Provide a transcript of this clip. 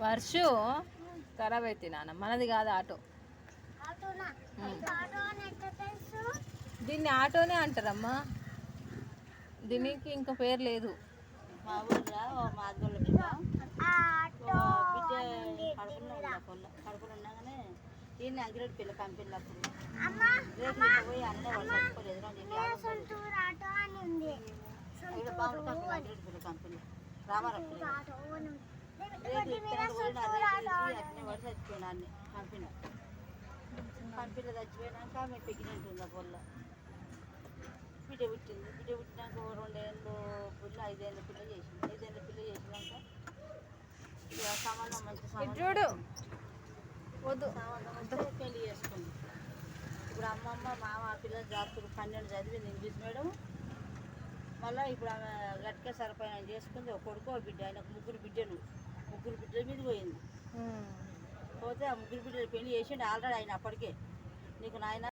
వర్షు ఖరాబ్ అయితే నాన్న. మనది కాదు ఆటో. దీన్ని ఆటోనే అంటారమ్మా. దీనికి ఇంకో పేరు లేదు. మా ఓ మా అద్దోళ్ళ బిడ్డ కడుపులో ఉన్న పొల్ల కడుపులో ఉండగానే పోయి అన్న వాళ్ళు పిల్ల కంపెనీ రేపు రేపు కంపెనీ కంపెనీలో చచ్చిపోయినాక ప్రెగ్నెంట్ ఉంది ఆ పొల్ల బిడ్డ పుట్టింది బిడ్డ పుట్టినాక రెండేళ్ళు పిల్ల ఐదేళ్ళ పిల్ల చేసింది ఐదేళ్ళ పిల్ల చేసినాక ఇక సంబంధం మంచి సంబంధం వద్దు. సంబంధం వస్తే పెళ్ళి చేసుకుంది. ఇప్పుడు అమ్మమ్మ మామ పిల్లలు జాతులు పన్నెండు చదివింది. ఇంగ్లీష్ మీడియం మళ్ళీ ఇప్పుడు ఆమె గట్టిగా సరిపోయిన చేసుకుంది ఒక కొడుకు ఒక బిడ్డ. ఆయనకు ముగ్గురు బిడ్డలు. ముగ్గురు బిడ్డల మీద పోయింది. పోతే ఆ ముగ్గురు బిడ్డలు పెళ్ళి చేసిండు ఆల్రెడీ ఆయన అప్పటికే. నీకు నాయన